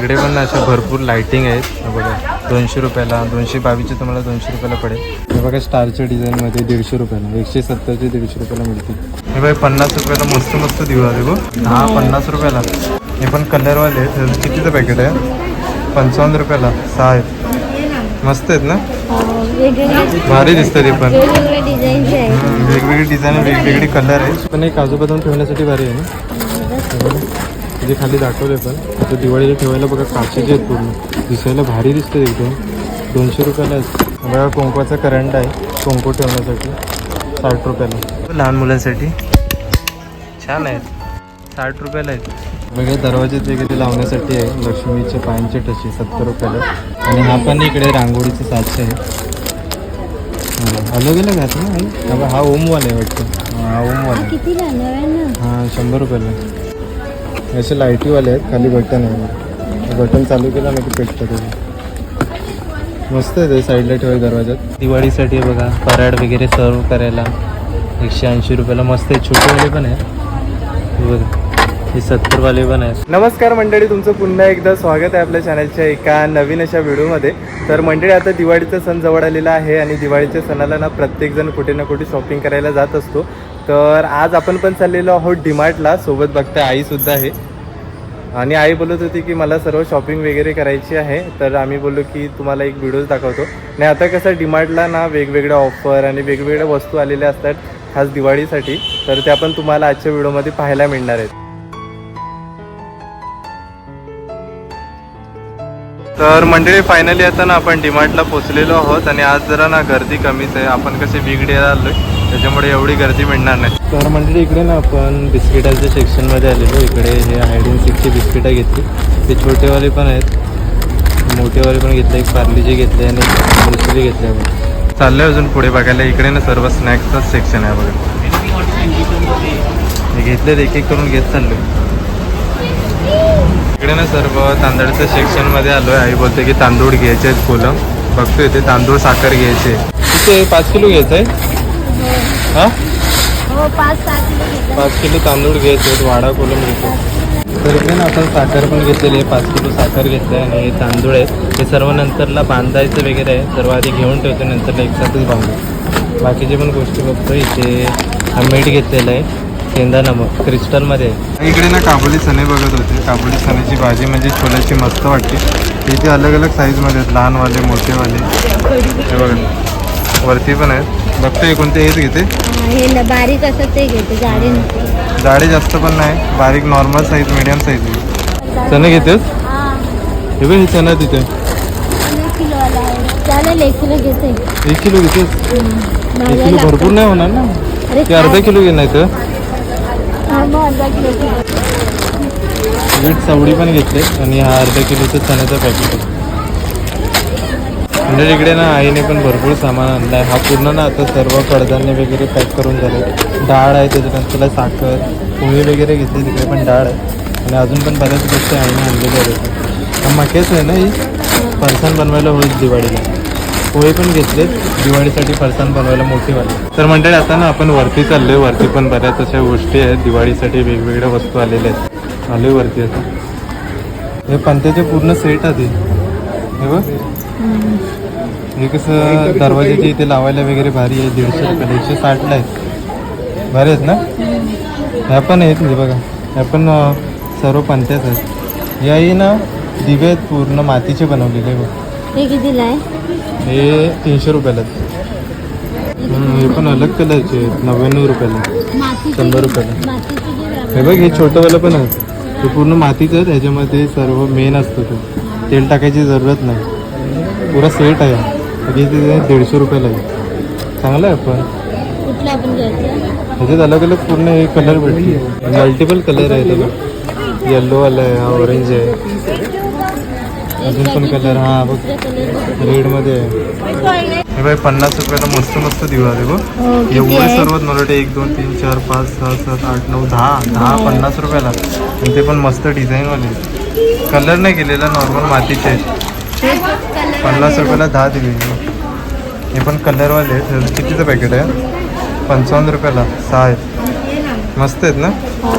इकडे पण अशा भरपूर लाइटिंग आहेत. बघा दोनशे रुपयाला दोनशे बावीसचे तुम्हाला दोनशे रुपयाला पडेल. हे बघा स्टारच्या डिझाईनमध्ये दीडशे रुपयाला एकशे सत्तरचे दीडशे रुपयाला मिळतील. हे बघा पन्नास रुपयाला मस्त मस्त देऊ आहे गो हा पन्नास रुपयाला. हे पण कलरवाले आहेत. कितीचं पॅकेट आहे? पंचावन्न रुपयाला. सहा आहेत. मस्त आहेत ना? भारी दिसतं ते पण. वेगवेगळी डिझाईन वेगवेगळे कलर आहे पण एक काजू बदाम ठेवण्यासाठी भारी आहे ना? म्हणजे खाली दाखवले पण आता दिवाळीला ठेवायला बघा काचेचे आहेत पूर्ण. दिसायला भारी दिसते एकदम. दोनशे रुपयाला बघा कुंकवाचा करंट आहे कुंकू ठेवण्यासाठी. साठ रुपयाला. लहान मुलांसाठी. छान आहेत. साठ रुपयाला आहेत. वेगळे दरवाजे वगैरे लावण्यासाठी आहे. लक्ष्मीचे पायांचे टशी सत्तर रुपयाला. आणि हा पण इकडे रांगोळीचे सातशे आहे. अलग अलग आहेत ना? हा बघ, ओमवाला आहे वाटतं. हा ओमवाला. हां शंभर रुपयाला. असे लाईटीवाले आहेत खाली बटन आहे. बटन चालू केलं ना की पेटतं ते मस्त आहे ते साईडला ठेवाय दरवाजात दिवाळीसाठी बघा पराड वगैरे सर्व करायला एकशे ऐंशी रुपयाला मस्त आहे छोटेवाले पण आहे हे बघा हे सत्तरवाले पण आहेत. नमस्कार मंडळी तुमचं पुन्हा एकदा स्वागत आहे आपल्या चॅनलच्या एका नवीन अशा व्हिडिओमध्ये तर मंडळी आता दिवाळीचा सण जवळ आलेला आहे आणि दिवाळीच्या सणाला ना प्रत्येकजण कुठे ना कुठे शॉपिंग करायला जात असतो. तर आज आपण पण चाललेलो आहोत डीमार्टला सोबत बघता आईसुद्धा आहे. आणि आई बोलत होती की मला सर्व शॉपिंग वगैरे करायची आहे. तर आम्ही बोललो की तुम्हाला एक व्हिडिओज दाखवतो. आणि आता कसं डीमार्टला ना वेगवेगळ्या ऑफर आणि वेगवेगळ्या वस्तू आलेल्या असतात खास दिवाळीसाठी. तर त्या पण तुम्हाला आजच्या व्हिडिओमध्ये पाहायला मिळणार आहेत. तर मंडळी फायनली आता ना आपण डीमार्टला पोचलेलो आहोत. आणि आज जरा ना गर्दी कमीच आहे. आपण कसे वीकडे आहे त्याच्यामुळे एवढी गर्दी मिळणार नाही. तर मंडळी इकडे ना आपण बिस्किटाच्या सेक्शनमध्ये आलेलो इकडे हे हायड अँड सिकची बिस्किटं घेतली. ते छोटेवाले पण आहेत. मोठेवाले पण घेतले. एक पार्लीचे घेतले आणि मुसली घेतले आपण. चाललंय अजून पुढे बघायला. इकडे ना सर्व स्नॅक्सचंच सेक्शन आहे बघा. हे घेतले एक एक करून घेत चाललोय. इकडे ना सर्व तांदळाच्या सेक्शनमध्ये आलोय. आई बोलते की तांदूळ घ्यायचे आहेत फुलं. बघतोय ते. तांदूळ साखर घ्यायचे. पाच किलो घ्यायचं आहे हा? पाच किलो घेतात. पाच किलो तांदूळ घ्यायचे आहेत वाडा कोलम घेतो तर इकडे ना आपण साखर पण घेतलेली आहे पाच किलो साखर घेतलं आहे आणि हे तांदूळ आहेत. हे सर्व नंतरला बांधायचं वगैरे आहे. सर्व आधी घेऊन ठेवतो नंतरला एकसाथच बांधू. बाकीचे पण गोष्टी बघतो. इथे हा मीठ घेतलेलं आहे सेंदा नमक क्रिस्टलमध्ये आहे. इकडे ना काबुली चणे बघत होते. काबुली चण्याची भाजी म्हणजे छोल्याची मस्त वाटते. इथे अलग अलग साईजमध्ये आहेत. लहानवाले मोठेवाले. हे बघा. वरती पण आहेत. बघतोय कोणते हेच घेते. हा, बारीक असं ते घेते जाडी नको जाडे जास्त पण नाही बारीक नॉर्मल साईज मिडियम साईज चणे घेतेस? हा. बघ हे चणा तिथे. एक किलो घेते. एक किलो घेतेस? एक किलो भरपूर. नाही होणार ना? ते अर्धा किलो घे नाही तर हा, चवडी पण घेतले आणि हा अर्धा किलोचं चण्याचा पॅकेट म्हणजे इकडे ना आईने पण भरपूर सामान आणलं आहे. हा पूर्ण ना आता सर्व कडधान्य वगैरे पॅक करून झाले. डाळ आहे त्याच्यानंतर साखर पोळी वगैरे घेतली तिकडे पण डाळ आहे. आणि अजून पण बऱ्याच गोष्टी आईने आणलेल्या आहेत. हा मकेच आहे ना ही? फरसाण बनवायला होईल दिवाळीला. पोहे पण घेतलेत. दिवाळीसाठी फरसाण बनवायला मोठी वाली तर मंडळी आता ना आपण वरती चाललोय. वरती पण बऱ्याच अशा गोष्टी आहेत. दिवाळीसाठी वेगवेगळ्या वस्तू आलेल्या आहेत. आलोय वरती आता. हे पंत्याचे पूर्ण सेट आधी. हे बघ. हे कसं दरवाजाचे इथे लावायला वगैरे भारी आहे दीडशे रुपयाला एकशे साठला आहे. भारी आहेत ना? ह्या पण आहेत म्हणजे बघा. ह्या पण सर्व पंत्याच आहेत. याही ना दिवे आहेत पूर्ण मातीचे बनवलेले बघ. हे कितीला आहे? हे तीनशे रुपयाला आहेत. हे पण अलग कलरचे आहेत. नव्याण्णव रुपयाला शंभर रुपयाला हे बघ हे छोटंवालं पण आहे हे पूर्ण मातीचं आहे त्याच्यामध्ये सर्व मेन असतं ते. तेल टाकायची जरूरत नाही. पुरा सेट आहे. हे ते दीडशे रुपयाला आहे. चांगलं आहे पण. कुठलं आपण घ्यायचं? ह्याच्यात अलग अलग पूर्ण हे कलर भेटले. मल्टिपल कलर आहे त्याला. येल्लो वाला आहे हा ऑरेंज आहे. अजून पण कलर हा बघ. रेडमध्ये आहे. हे बाई पन्नास रुपयाला मस्त मस्त दिवा आहे बघ. हो एवढे सर्वात मला वाटतं एक दोन तीन चार पाच सहा सात आठ नऊ दहा दहा पन्नास रुपयाला. आणि ते पण मस्त डिझाईनवाले कलर नाही केलेला नॉर्मल मातीचे हे पन्नास रुपयाला दहा दिले. हे पण कलरवाले आहेत कितीचं पॅकेट आहे? पंचावन्न रुपयाला. सहा आहेत. मस्त आहेत ना? हो,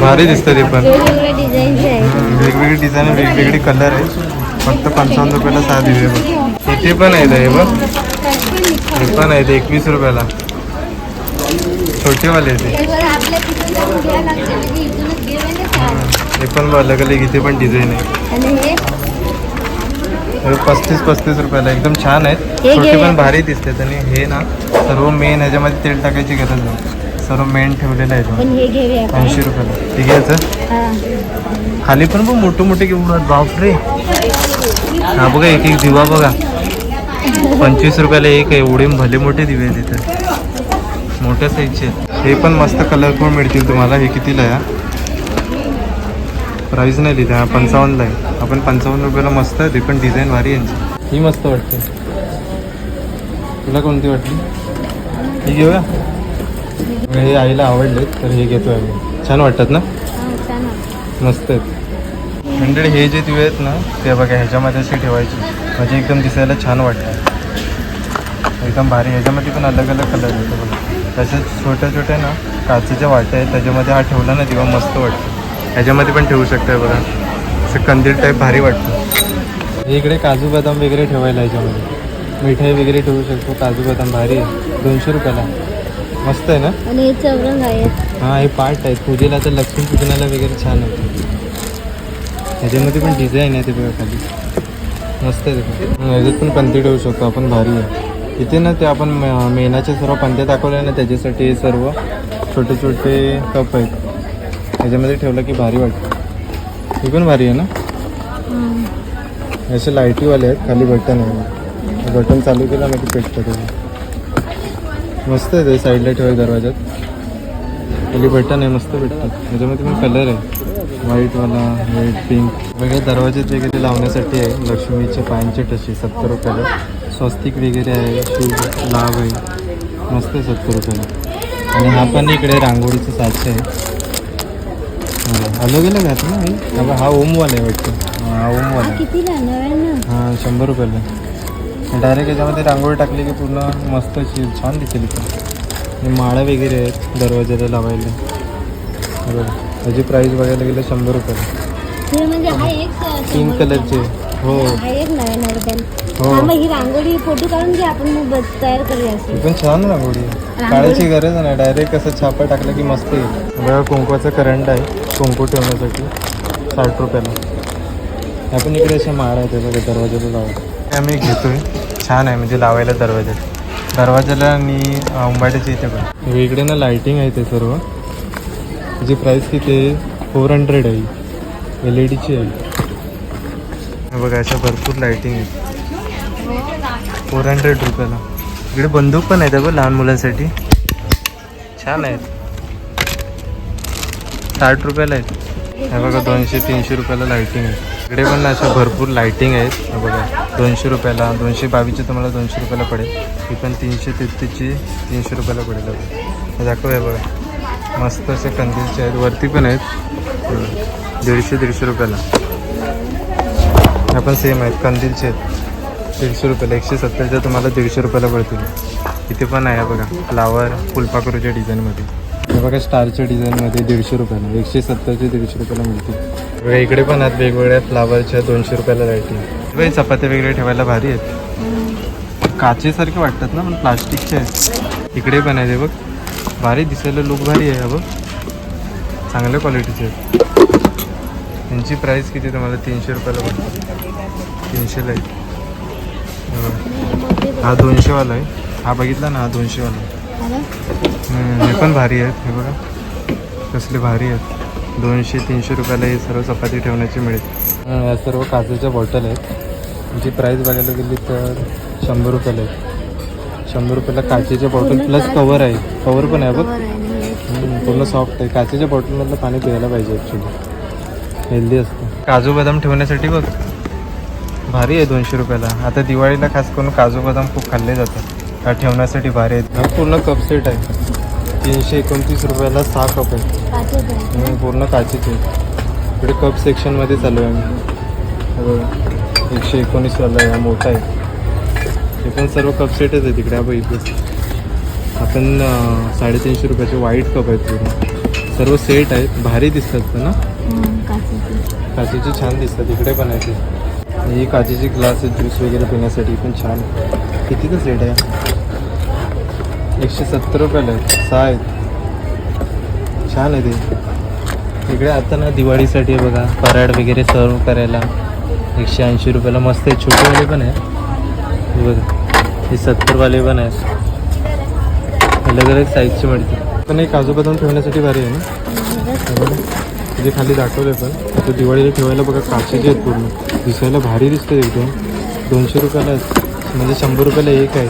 भारी दिसतं ते पण. वेगवेगळे डिझाईन वेगवेगळी कलर आहे. फक्त पंचावन्न रुपयाला सहा दिवे बघ. इथे पण आहेत हे बघ. हे पण आहेत एकवीस रुपयाला. छोटेवाले ते. हे पण अलग अलग इथे पण डिझाईन आहे. पस्तीस पस्तीस रुपयाला. एकदम छान आहेत. छोटे. पण भारी दिसतात आणि हे ना सर्व मेन ह्याच्यामध्ये तेल टाकायची गरज नाही. सर्व मेन ठेवलेलं आहे हे ऐंशी रुपयाला. हे घ्यायचं खाली पण बघ मोठे मोठे घेऊन बापरे हा बघा एक एक दिवा बघा. पंचवीस रुपयाला एक आहे. एवढे भले मोठे दिवे आहेत तिथे मोठ्या साईजचे. हे पण मस्त कलरफुल मिळतील तुम्हाला. हे कितीला आहे? प्राईस नाही लिहिलं हा पंचावन्नला आहे. आपण पंचावन्न रुपयाला मस्त आहे ते पण डिझाईन भारी आहे यांची. ही मस्त वाटते. तुला कोणती वाटली? ही घेऊया. हे आईला आवडले तर हे घेतो आम्ही. छान वाटतात ना? हा. मस्त आहेत. म्हणजे हे जे दिवे आहेत ना ते बघा ह्याच्यामध्ये असे ठेवायचे. म्हणजे एकदम दिसायला छान वाटतं. एकदम भारी ह्याच्यामध्ये पण अलग अलग कलर येतो बघा. तसेच छोट्या छोट्या ना काचेच्या वाट्या आहेत त्याच्यामध्ये हा ठेवला ना दिवा मस्त वाटतं. ह्याच्यामध्ये पण ठेवू शकताय बघा. असं कंदील टाईप भारी वाटतं. हे इकडे काजू बदाम वगैरे ठेवायला ह्याच्यामध्ये. मिठाई वगैरे ठेवू शकतो काजू बदाम भारी आहे. दोनशे रुपयाला. मस्त आहे ना? आणि हे चौरंग आहेत हा हे पार्ट आहेत पूजेला तर लक्ष्मी पूजनाला वगैरे छान आहे. ह्याच्यामध्ये पण डिझाईन आहे ते बघा खाली. मस्त आहे. हं, ह्याच्यात पण पंती ठेवू शकतो आपण भारी आहे. इथे ना ते आपण म- मेणाचे सर्व पंते दाखवले ना त्याच्यासाठी हे सर्व छोटे छोटे कप आहेत. ह्याच्यामध्ये ठेवलं की भारी वाटतं. ही पण भारी आहे ना? असे लाईटीवाले आहेत खाली बटन आहे. बटन चालू केलं ना की पेटतं ते मस्त आहे ते साईडला ठेवाय दरवाजात खाली बटन आहे मस्त भेटतं त्याच्यामध्ये पण कलर आहे. व्हाईटवाला रेड पिंक. वेगळे दरवाजे वगैरे लावण्यासाठी आहे. लक्ष्मीचे पायांचे टशी सत्तर रुपयाला. स्वस्तिक वगैरे आहे शूज लाभ आहे. मस्त आहे सत्तर रुपयाला. आणि हा पण इकडे रांगोळीचं सातशे आहे. हा, अलग अलग आहेत ना हे? हा ओमवाला आहे वाटतं. हा ओमवाला कितीला नव्याण्णव. हां शंभर रुपयाला डायरेक्ट याच्यामध्ये रांगोळी टाकली की पूर्ण मस्त अशी छान दिसेल इथं. माळा वगैरे आहेत दरवाजाला लावायला. हे बघा त्याची प्राईस बघायला गेलं शंभर रुपयाला. हे म्हणजे एक पिंक कलरचे हो. हा हो रांगोळी फोटो काढून घे आपण मग बस तयार करूया असे पण छान रांगोळी काढायची गरज नाही. डायरेक्ट असं छापा टाकलं की मस्त येईल. बघा कुंकवाचा करंट आहे. कुंकू ठेवण्यासाठी साठ रुपयाला. आपण इकडे अशा माळा आहेत हे बघा दरवाजाला लावा. हे आम्ही घेतोय. छान आहे म्हणजे लावायला दरवाजात दरवाजाला आणि उंबाट्याच्या इथे पण. इकडे ना लाईटिंग आहे ते सर्व. त्याची प्राईस किती आहे? फोर हंड्रेड आहे. एल ई डीची आहे. बघा अशा भरपूर लाईटिंग आहे फोर हंड्रेड रुपयाला. इकडे बंदूक पण आहेत बघ लहान मुलांसाठी. छान आहेत. साठ रुपयाला आहेत. हे बघा दोनशे तीनशे रुपयाला लायटिंग आहे. इकडे पण अशा भरपूर लायटिंग आहेत. हे बघा दोनशे रुपयाला दोनशे बावीसची तुम्हाला दोनशे रुपयाला पडेल. ही पण तीनशे तेहतीसची तीनशे रुपयाला पडेल. हे दाखव हे बघा. मस्त असे कंदीलचे आहेत. वरती पण आहेत. दीडशे दीडशे रुपयाला. ह्या पण सेम आहेत. कंदीलचे आहेत. दीडशे रुपयाला. एकशे सत्तरच्या तुम्हाला दीडशे रुपयाला पडतील. इथे पण आहे बघा. फ्लावर फुलपाखरूच्या डिझाईनमध्ये हे बघा स्टारच्या डिझाईनमध्ये दीडशे रुपयाला एकशे सत्तरचे दीडशे रुपयाला मिळतील. बघा इकडे पण आहेत वेगवेगळ्या फ्लावरच्या दोनशे रुपयाला लाईटिंग बघा चपात्या वगैरे ठेवायला भारी आहेत. काचेसारखे वाटतात ना पण प्लास्टिकचे आहेत. इकडे पण आहेत हे बघ. भारी दिसायला लुक भारी आहे बघ. चांगल्या क्वालिटीचे आहेत. त्यांची प्राईस किती तुम्हाला? तीनशे रुपयाला पडते तीनशेला आहे. हा दोनशेवाला आहे. हा बघितला ना हा दोनशेवाला आहे. हे पण भारी आहेत हे बघा. कसले भारी आहेत. दोनशे तीनशे रुपयाला हे सर्व चपाती ठेवण्याची मिळेल. या सर्व काचेच्या बॉटल आहेत. यांची प्राईस बघायला गेली तर शंभर रुपयाला आहे शंभर रुपयाला काचेच्या बॉटल प्लस कवर आहे. कवर पण आहे बघ. पूर्ण सॉफ्ट आहे. काचेच्या बॉटलमधलं पाणी प्यायला पाहिजे ॲक्च्युली हेल्दी असतं. काजू बदाम ठेवण्यासाठी बघ. भारी आहे दोनशे रुपयाला. आता दिवाळीला खास करून काजू बदाम खूप खाल्ले जातात. त्या ठेवण्यासाठी भारी आहेत. हा पूर्ण कप सेट आहे. तीनशे एकोणतीस रुपयाला सहा कप आहे. पूर्ण काचेचे इकडे कप सेक्शनमध्ये चालू आहे आम्ही. हे एकशे एकोणीसवाला आहे मोठा आहे. ते पण सर्व कप सेटच आहे तिकडे आपण इथे आपण साडेतीनशे रुपयाचे व्हाईट कप आहेत पूर्ण. सर्व सेट आहेत. भारी दिसतात पण ना काचेची छान दिसतात. इकडे पण आहे ते ही काचेची ग्लास आहे. ज्यूस वगैरे पिण्यासाठी पण छान. कितीचं रेट आहे? एकशे सत्तर रुपयाला आहेत सहा आहेत छान आहे ते. इकडे आता ना दिवाळीसाठी आहे बघा पराड वगैरे सर्व करायला. एकशे ऐंशी रुपयाला मस्त आहे. छोटेवाले पण आहे. बघा हे सत्तरवाले पण आहेत. अलग अलग साईजचे मिळते पण एक काजू बदाम ठेवण्यासाठी भारी आहे ना? जे खाली दाखवलं पण. आता दिवाळीला ठेवायला बघा काचेचे आहेत पूर्ण. दिसायला भारी दिसते एकदम. दोनशे रुपयाला आहेत. म्हणजे शंभर रुपयाला एक आहे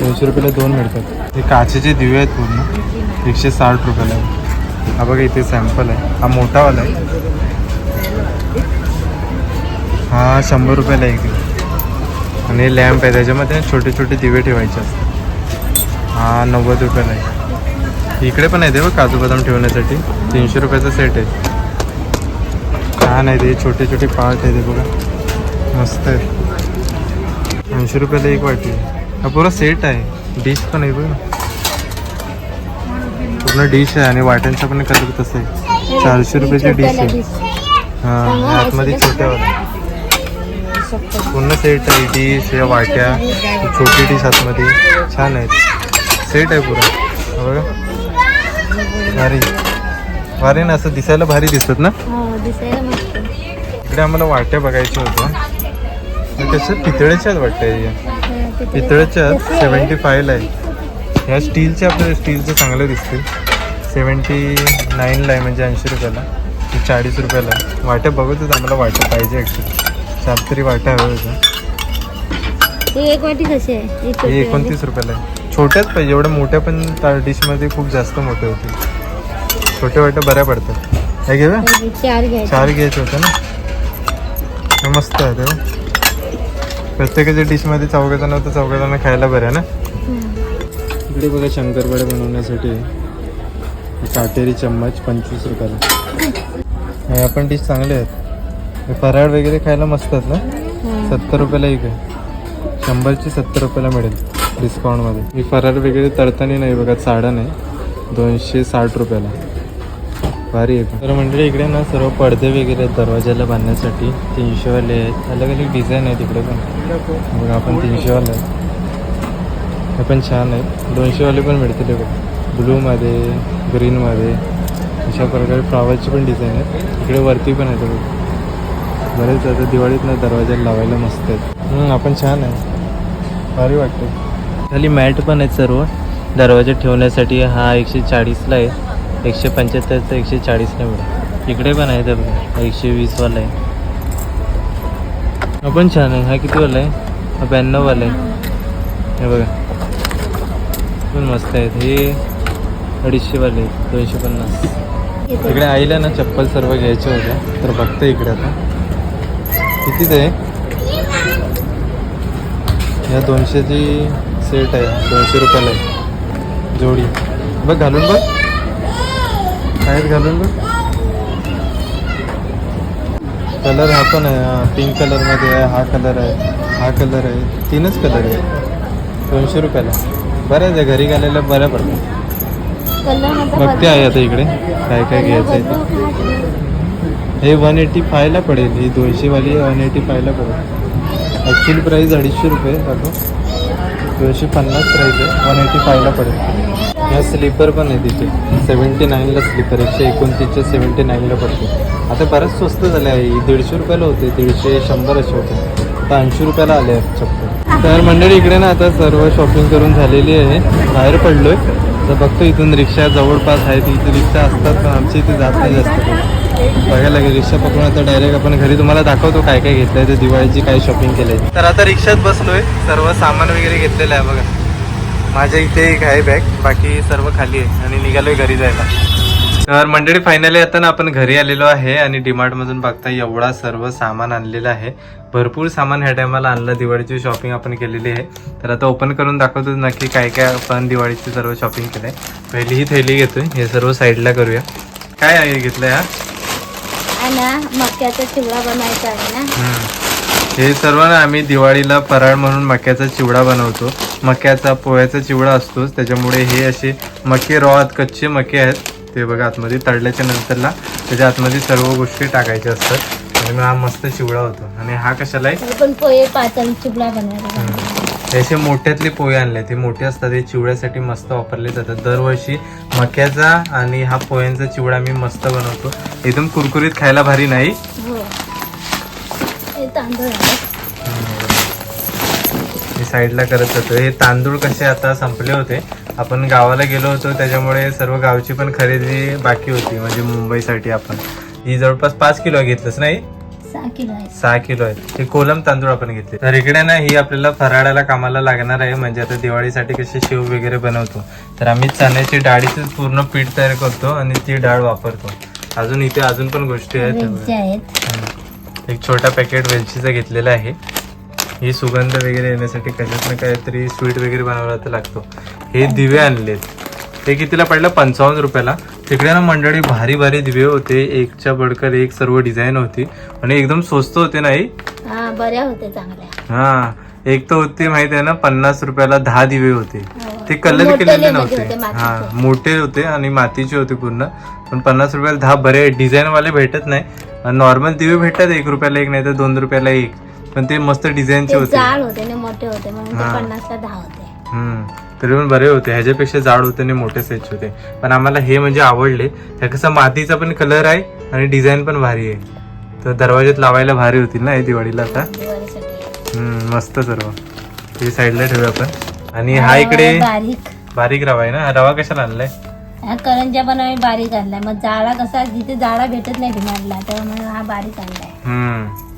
दोनशे रुपयाला दोन मिळतात. हे काचेचे दिवे आहेत पूर्ण एकशे साठ रुपयाला. आहे. हा बघा इथे सॅम्पल आहे. हा मोठावाला आहे. हा शंभर रुपयाला एक दिवा आणि लॅम्प आहे त्याच्यामध्ये छोटे छोटे दिवे ठेवायचे असतात. हा नव्वद रुपयाला आहे. इकडे पण आहे ते बघ काजू बदाम ठेवण्यासाठी. तीनशे रुपयाचा सेट आहे. छान आहे ते छोटे छोटे पार्ट आहे ते बघा. मस्त आहे. ऐंशी रुपयाला एक वाटी. हा पुरा सेट आहे. डिश पण आहे बघ. पूर्ण डिश आहे आणि वाट्यांचा पण कलर तसं आहे. चारशे रुपयाची डिश आहे. हां आतमध्ये छोट्या पूर्ण सेट आहे. डिश या वाट्या छोटी डिश आतमध्ये. छान आहेत. सेट आहे पुरा. बघा. भारी. भारी ना असं दिसायला भारी दिसतात ना? हो इकडे आम्हाला वाट्या बघायच्या होत्या. तर कशा पितळेच्या आहेत वाट्या या पितळेच्या आहेत सेवन्टी फायला आहे. ह्या स्टीलच्या आपल्याला स्टीलचं चांगलं दिसतील सेवन्टी नाईनला आहे म्हणजे ऐंशी रुपयाला. चाळीस रुपयाला वाट्या बघत होत आम्हाला वाट्या पाहिजे ॲक्च्युली चार तरी वाट्या हव्या होत्या. एक वाटी कशी आहे. ही छोटी वाली. एकोणतीस रुपयाला आहे. छोट्याच पाहिजे. एवढ्या मोठ्या पण डिशमध्ये खूप जास्त मोठे होते. छोट्या वाट्या बऱ्या पडतात. हे घेऊया चार घ्यायची. होते ना. मस्त आहे ते प्रत्येकाच्या डिशमध्ये चौघ जण होतं चौघ जण खायला बरं आहे ना. इकडे बघा शंकरपाळे बनवण्यासाठी काटेरी चम्मच पंचवीस रुपयाला. आपण डिश चांगले आहेत. हे फराळ वगैरे खायला मस्त आहेत ना. सत्तर रुपयाला एक आहे. शंभरची सत्तर रुपयाला मिळेल डिस्काउंटमध्ये मी फराळ वगैरे तळताना नाही बघा साडा नाही दोनशे साठ रुपयाला. भारी आहे. तर म्हणजे इकडे ना सर्व पडदे वगैरे आहेत दरवाजाला बांधण्यासाठी तीनशेवाले आहेत अलग अलग डिझाईन आहेत इकडे पण. बघा आपण तीनशेवाले आहेत. हे पण छान आहेत. दोनशेवाले पण मिळतील हे बघा. ब्लूमध्ये ग्रीनमध्ये अशा प्रकारे फ्लावरची पण डिझाईन आहेत. इकडे वरती पण आहेत बघा. बरेच आता दिवाळीत ना दरवाजाला लावायला मस्त आहेत. आपण छान आहे. भारी वाटते खाली मॅट पण आहेत सर्व. दरवाजा ठेवण्यासाठी हा एकशे चाळीसला आहे. एकशे पंच्याहत्तर तर एकशे चाळीसला मिळेल इकडे पण आहे तर बघा एकशे वीसवाला आहे. हा पण छान आहे. हा कितीवाला आहे? हा ब्याण्णववाला आहे. हे बघा. पण मस्त आहेत. हे अडीचशेवाले आहेत. दोनशे पन्नास. इकडे आईला ना चप्पल सर्व घ्यायच्या होत्या तर बघते इकडे आता. कितीच आहे? या दोनशेची सेट आहे. दोनशे रुपयाला आहे. जोडी. बघ घालून बघ. आहेत घालून बघ. कलर हा पण आहे पिंक कलरमध्ये आहे हा कलर आहे हा कलर आहे तीनच कलर आहे. दोनशे रुपयाला. बरं आहे घरी घालायला कलर आता बघते आहे आता इकडे काय काय घ्यायचं आहे? हे वन एटी फायला पडेल ही दोनशेवाली वन एटी फायला पडेल. ॲक्च्युअली प्राईस अडीचशे रुपये दाखव. दोनशे पन्नास प्राईस आहे वन एटी फायला पडेल. ह्या स्लीपर पण आहे तिथे सेवन्टी नाईनला स्लीपर एकशे एकोणतीसच्या सेवन्टी नाईनला पडते. आता बरंच स्वस्त झाले आहे दीडशे रुपयाला होते दीडशे शंभर असे होते. आता ऐंशी रुपयाला आले आहेत चप्पल तर मंडळी इकडे ना आता सर्व शॉपिंग करून झालेली आहे. बाहेर पडलो आहे तर बघतो इथून रिक्षा जवळपास आहेत इथे रिक्षा असतात पण आमची इथे जात नाही जास्त. करून. बघायला लागेल रिक्षा पकडून आता डायरेक्ट आपण घरी तुम्हाला दाखवतो काय काय घेतलंय ते दिवाळीची काय शॉपिंग केलंय. तर आता रिक्षात बसलोय सर्व सामान वगैरे घेतलेलं आहे बघा. माझ्या इथे एक आहे बॅग बाकी सर्व खाली आहे आणि निघालोय घरी जायला. तर मंडळी फायनली आता ना आपण घरी आलेलो आहे आणि डिमार्टमधून बघता एवढा सर्व सामान आणलेलं आहे. भरपूर सामान ह्या टायमाला आणलं दिवाळीची शॉपिंग आपण केलेली आहे. तर आता ओपन करून दाखवतो नक्की काय काय आपण दिवाळीची सर्व शॉपिंग केलंय. पहिली ही थैली घेतोय हे सर्व साईडला करूया. काय आहे घेतलंय हा? ना मक्याचा चिवडा बनवायचा आहे ना. हम्म. हे सर्व ना आम्ही दिवाळीला फराळ म्हणून मक्याचा चिवडा बनवतो. मक्याचा पोह्याचा चिवडा असतोच. त्याच्यामुळे हे असे मके रॉ आहेत कच्चे मके आहेत. ते बघा आतमध्ये तळल्याच्या नंतरला त्याच्या आतमध्ये सर्व गोष्टी टाकायच्या असतात. आणि मग हा मस्त चिवडा होतो. आणि हा कशाला आहे? पण पोहे पातळ चिपडा बनवायला असे मोठ्यातले पोहे आणले. ते मोठे असतात हे चिवड्यासाठी मस्त वापरले जातात. दरवर्षी मक्याचा आणि हा पोह्यांचा चिवडा मी मस्त बनवतो. एकदम कुरकुरीत खायला भारी नाही? हो. हे मी साईडला करत होतो हे तांदूळ कसे आता संपले होते. आपण गावाला गेलो होतो त्याच्यामुळे सर्व गावची पण खरेदी बाकी होती. म्हणजे मुंबईसाठी आपण. ही जवळपास पाच किलो घेतलंच नाही? सहा किलो आहे सहा किलो आहेत. हे कोलम तांदूळ आपण घेतले. तर इकडे ना ही आपल्याला फराळाला कामाला लागणार आहे. म्हणजे आता दिवाळीसाठी कसे शेव वगैरे बनवतो. तर आम्ही चण्याची डाळीचं पूर्ण पीठ तयार करतो आणि ती डाळ वापरतो. अजून इथे अजून पण गोष्टी आहेत. एक छोटा पॅकेट वेलचीचा घेतलेला आहे. ही सुगंध वगैरे येण्यासाठी कशात ना काहीतरी स्वीट वगैरे बनवायला तर लागतो. हे दिवे आणलेत. ते कितीला पडलं? पंचावन्न रुपयाला. तिकडे ना मंडळी भारी भारी दिवे होते एकच्या बडकर एक सर्व डिझाईन होती. आणि एकदम स्वस्त होते नाही हा? बऱ्या होते चांगल्या. हा एक तर होते माहिती आहे ना पन्नास रुपयाला दहा दिवे होते. हो. ते कलर केलेले नव्हते. हा मोठे होते आणि मातीचे होते पूर्ण. पण पन्नास रुपयाला दहा बरे डिझाईन वाले भेटत नाही. नॉर्मल दिवे भेटतात एक रुपयाला एक नाही तर दोन रुपयाला एक. पण ते मस्त डिझाईनचे होते. होते मोठे होते हा. तरी पण बरे होते. ह्याच्यापेक्षा जाड होते आणि मोठे साईजचे होते. पण आम्हाला हे म्हणजे आवडले. त्या कसं मातीचा पण कलर आहे आणि डिझाईन पण भारी आहे. तर दरवाज्यात लावायला भारी होतील ना हे दिवाळीला आता? मस्त सर्व. ते साईडला ठेवूया आपण. आणि हा इकडे बारीक. बारीक रवा आहे ना? हा रवा कशाला आणलाय? हा करंजा पण आम्ही बारीक आणलाय. मग जाळा कसा जिथे जाळा भेटत नाही हा बारीक आणलाय.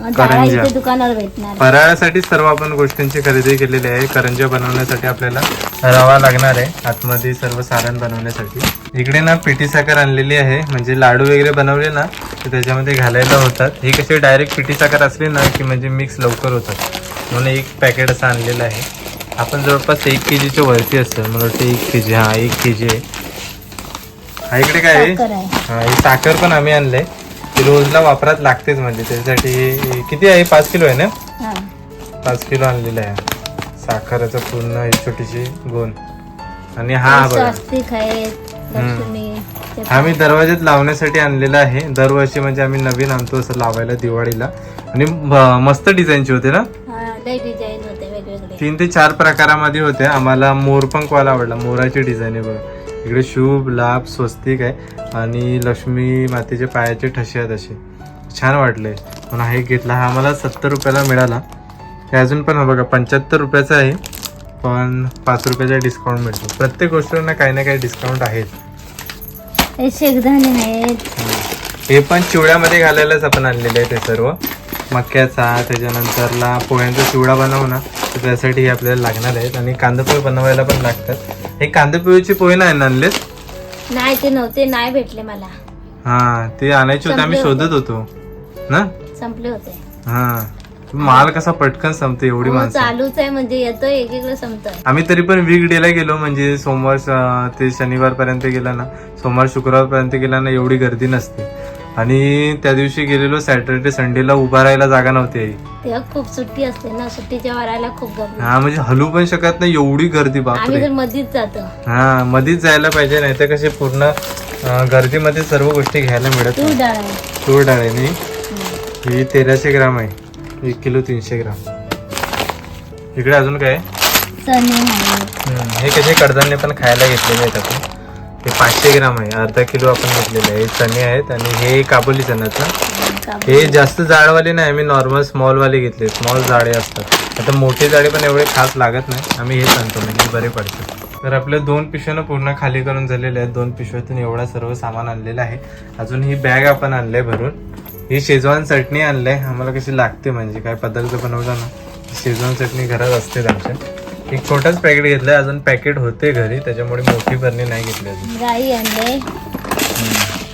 हम्म मग जाळा करंजा. इथे दुकानावर भेटणार. फराळासाठी सर्व आपण गोष्टींची खरेदी केलेली आहे. करंजा बनवण्यासाठी आपल्याला रवा लागणार आहे. आतमध्ये सर्व सारण बनवण्यासाठी. इकडे ना पिठी साखर आणलेली आहे. म्हणजे लाडू वगैरे बनवले ना तर त्याच्यामध्ये घालायला होतात. हे कसे डायरेक्ट पिठी साखर असली ना की म्हणजे मिक्स लवकर होतात. म्हणून एक पॅकेट असं आणलेलं आहे. आपण जवळपास एक के जीच्या वरती असतं मला वाटतं एक के जी हा एक के जी आहे. हा इकडे काय आहे? साखर आहे. हा ही साखर पण आम्ही आणलंय. रोजला वापरात लागतेच म्हणजे. त्याच्यासाठी किती आहे? पाच किलो आहे ना? पाच किलो आणलेलं आहे. साखरेचं पूर्ण एक छोटीशी गोण आणि हा बघा. हा मी दरवाज्यात लावण्यासाठी आणलेला आहे. दरवर्षी म्हणजे आम्ही नवीन आणतो असं लावायला दिवाळीला. आणि मस्त डिझाईनचे होते ना? हा, तीन ते चार प्रकारामध्ये होते आम्हाला मोरपंखवाला आवडला? मोराची डिझाईन आहे बघा. इकडे शुभ लाभ स्वस्तिक आहे. आणि लक्ष्मी मातेचे पायाचे ठसे आहेत असे. छान वाटले पण हा एक घेतला. हा आम्हाला सत्तर रुपयाला मिळाला. हे अजून पण हा बघा पंच्याहत्तर रुपयाचा आहे. पण पाच रुपयाचा डिस्काउंट मिळतो. प्रत्येक गोष्टीवर ना काही ना काही डिस्काउंट आहेत हे आहेत. हे पण चिवड्यामध्ये घालायलाच आपण आणलेले आहे ते सर्व. मक्याचा त्याच्यानंतरला पोह्यांचा चिवडा बनवू ना तर त्यासाठी हे आपल्याला लागणार आहेत. आणि कांदापोहे बनवायला पण लागतात. हे कांदापोहेचे पोहे नाही ना आणलेत? नाही ते नव्हते नाही भेटले मला. हा ते आणायचे होते आम्ही शोधत होतो. ना? संपले होते. हा. माल कसा पटकन संपते एवढी हो, माणसं. चालूच आहे म्हणजे येतोय एक संपतोय. आम्ही तरी पण वीक डेला गेलो म्हणजे सोमवार स- ते शनिवार पर्यंत गेला ना सोमवार शुक्रवार पर्यंत गेला ना एवढी गर्दी नसते. आणि त्या दिवशी गेलेलो सॅटर्डे संडेला उभा राहायला जागा नव्हती तेव्हा खूप सुट्टी असते ना सुट्टीच्या वराला खूप गर्दी हा म्हणजे हलू पण शकत नाही एवढी गर्दी आम्ही बापरे तर मधीच जातो. हा मधीच जायला पाहिजे नाही तर कसे पूर्ण अं, गर्दीमध्ये सर्व गोष्टी घ्यायला मिळत तूर नाही डाळ. आहे तूर डाळ आहे नाही. ही तेराशे ग्राम आहे. एक किलो तीनशे ग्राम. इकडे अजून काय आहे? चणे आहेत हम्म, हे कसे कडधान्य पण खायला घेतलेले आहेत आपण हे पाचशे ग्राम आहे. अर्धा किलो आपण घेतलेले आहे. हे चणे आहेत आणि हे काबुली चण्याचं. हे जास्त जाडवाले नाही. आम्ही नॉर्मल स्मॉल वाले घेतले. स्मॉल जाडे असतात. आता मोठे जाडे पण एवढे खास लागत नाही. आम्ही हे आणतो म्हणजे बरे पडतात. तर आपल्या दोन पिशव्यानं पूर्ण खाली करून झालेले आहेत. दोन पिशव्यातून एवढा सर्व सामान आणलेलं आहे. अजून ही बॅग आपण आणलंय भरून. ही शेजवान चटणी आणलंय. आम्हाला कशी लागते म्हणजे काय पदार्थ बनवला ना शेजवान चटणी घरात असतेच आमच्या. एक छोटाच पॅकेट घेतलाय अजून पॅकेट होते घरी त्याच्यामुळे मोठी भरणी नाही घेतली अजून. राई आणले.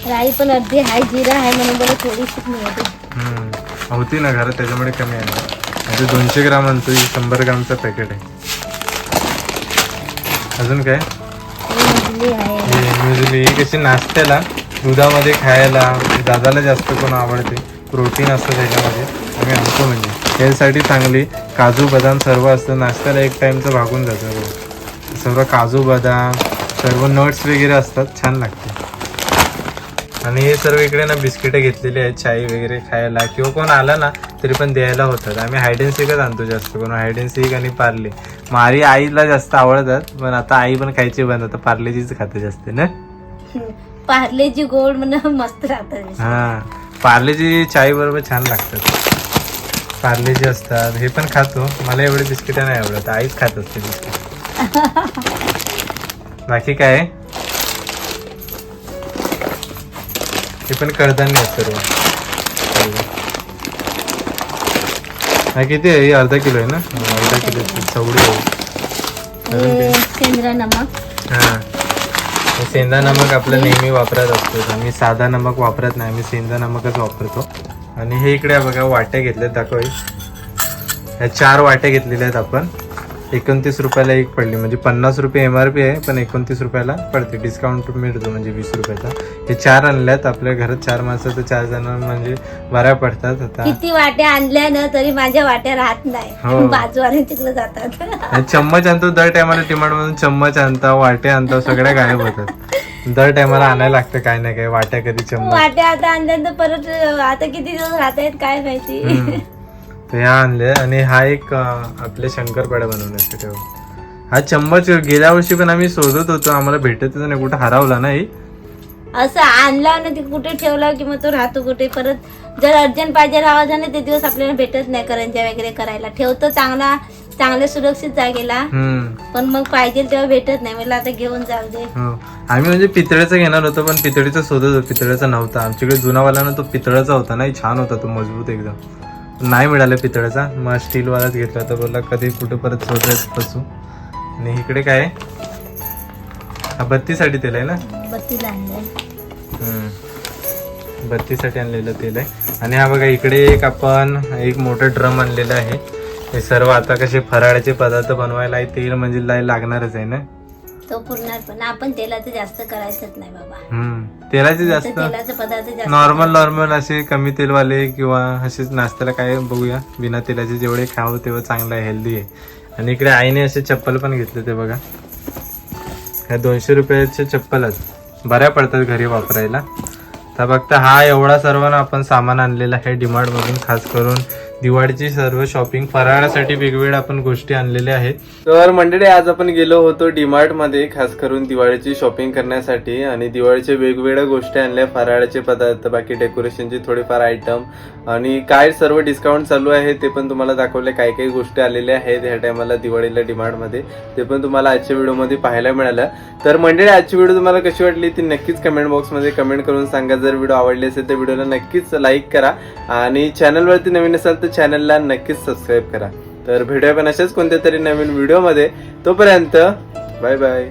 राई पण अर्धी हाय जिरा आहे म्हणून बरं थोडीशी मिळते हम्म. होती ना घरात त्याच्यामुळे कमी आहे म्हणजे दोनशे ग्राम आणतो ही शंभर ग्रामचं पॅकेट आहे. अजून काय? मधली आहे. ही म्युझली ही कशी नाश्त्याला दुधामध्ये खायला दादाला जास्त कोण आवडते प्रोटीन असतं त्याच्यामध्ये आम्ही आणतो म्हणजे. हेल्थसाठी चांगली काजू बदाम सर्व असतं. नाश्त्याला एक टाईमचं भागून जातं बघ. सर्व काजू बदाम सर्व नट्स वगैरे असतात. छान लागते. आणि हे सर्व इकडे ना बिस्किटं घेतलेली आहेत. चाय वगैरे खायला. किंवा कोण आला ना तरी पण द्यायला होतात. आम्ही हायडन सीकच आणतो जास्त करून. हायडन सीक आणि पार्ले मारी आईला जास्त आवडतात. पण आता आई पण खायची बंद. आता पार्लेचीच खाते जास्त ना? पार्लेजी गोड म्हणजे मस्त राहतात. हा. पार्लेची चाय बरोबर छान लागतात. पार्लेजी असतात हे पण खातो. मला एवढे बिस्किट नाही आवडत. आईच खात असते बिस्किट. बाकी काय? हे पण कडधान्य सर्व. हा किती आहे? अर्धा किलो आहे ना? अर्धा किलो चवडी आहे. हे ते- सेंद्रा नमक. हा. सेंदा नमक आपलं नेहमी वापरत असतो. आम्ही साधा नमक वापरत नाही. आम्ही सेंदा नमकच वापरतो. आणि हे इकडे बघा वाट्या घेतल्यात दाखवाय ह्या चार वाट्या घेतलेल्या आहेत आपण. एकोणतीस रुपयाला एक पडली. म्हणजे पन्नास रुपये एम आर पी आहे पण एकोणतीस रुपयाला पडते. डिस्काउंट मिळतो म्हणजे वीस रुपयाचा. हे चार आणल्यात. आपल्या घरात चार माणसं तर चार जण म्हणजे बऱ्या पडतात आता. किती वाट्या आणल्या ना तरी माझ्या वाट्या राहत हो. नाही बाजूवाले तिकडे जातात. आणि चम्मच आणतो. दर टायमाला डिमांड म्हणून चम्मच आणता वाटे आणता सगळ्या गायब होतात. दर टायमाला आणायला लागतं काय ना काय वाट्या कधी चम्मच. वाट्या आता आणल्या तर परत आता किती दिवस राहत आहेत काय माहिती? हम्म. तर ह्या आणले आणि हा एक अं, आपले शंकरपाड्या बनवण्यासाठी ठेव हा चम्मच गेल्या वर्षी पण आम्ही शोधत होतो आम्हाला भेटतच नाही कुठं हरवला नाही. असं आणला ना ते कुठे ठेवला की मग तो राहतो कुठे? परत जर अर्जंट पाहिजे राहावा झाला ते दिवस आपल्याला भेटत नाही करंजा वगैरे करायला. ठेवतो चांगला चांगल्या सुरक्षित जागेला. पण मग पाहिजे तेव्हा भेटत नाही. मला आता घेऊन जाऊ दे. हो. आम्ही म्हणजे पितळेचा घेणार होतो पण पितळीचा शोधत होतो. पितळेचा नव्हता. आमच्याकडे जुनावाला ना तो पितळाचा होता नाही छान होता तो मजबूत एकदम. नाही मिळाला पितळेचा. मग स्टीलवालाच घेतला तर बोलला कधी कुठे परत शोधायचं फसू आणि इकडे काय आहे? हा बत्तीसाठी तेल आहे ना. बत्तीसाठी आणलेलं तेल आहे. आणि हा बघा इकडे एक आपण एक मोठं ड्रम आणलेलं आहे. हे सर्व आता कसे फराळाचे पदार्थ बनवायला आहे तेल म्हणजे लाई लागणारच आहे ना? तो पुरणार पण आपण तेलाचं जास्त करायचंच नाही बाबा. हम्म. तेलाचे जास्त तेलाचे पदार्थ जास्त नॉर्मल नॉर्मल असे कमी तेलवाले किंवा असेच नाश्त्याला काय बघूया. बिना तेलाचे जेवढे खावं तेवढं चांगलं आहे हेल्दी आहे. आणि इकडे आईने असे चप्पल पण घेतले ते बघा. ह्या दोनशे रुपयाचे चप्पल आहेत. बऱ्या पडतात घरी वापरायला. तर फक्त हा एवढा सर्वांना आपण सामान आणलेला आहे डिमार्ट मधून खास करून दिवाळीची सर्व शॉपिंग फराळासाठी वेगवेगळ्या आपण गोष्टी आणलेल्या आहेत. तर मंडळी आज आपण गेलो होतो डीमार्टमध्ये खास करून दिवाळीची शॉपिंग करण्यासाठी. आणि दिवाळीच्या वेगवेगळ्या गोष्टी आणल्या फराळाचे पदार्थ बाकी डेकोरेशनचे थोडेफार आयटम आणि काय सर्व डिस्काउंट चालू आहे ते पण तुम्हाला दाखवले. काही काही गोष्टी आलेल्या आहेत ह्या टायमाला दिवाळीला डिमार्टमध्ये. ते पण तुम्हाला आजच्या व्हिडिओमध्ये पाहायला मिळालं. तर मंडळी आजची व्हिडिओ तुम्हाला कशी वाटली ती नक्कीच कमेंट बॉक्समध्ये कमेंट करून सांगा. जर व्हिडिओ आवडली असेल तर व्हिडिओला नक्कीच लाईक करा. आणि चॅनलवरती नवीन असाल तर चॅनलला नक्कीच सबस्क्राईब करा. तर भेटूया पण अशाच कोणत्या तरी नवीन व्हिडिओमध्ये तोपर्यंत बाय बाय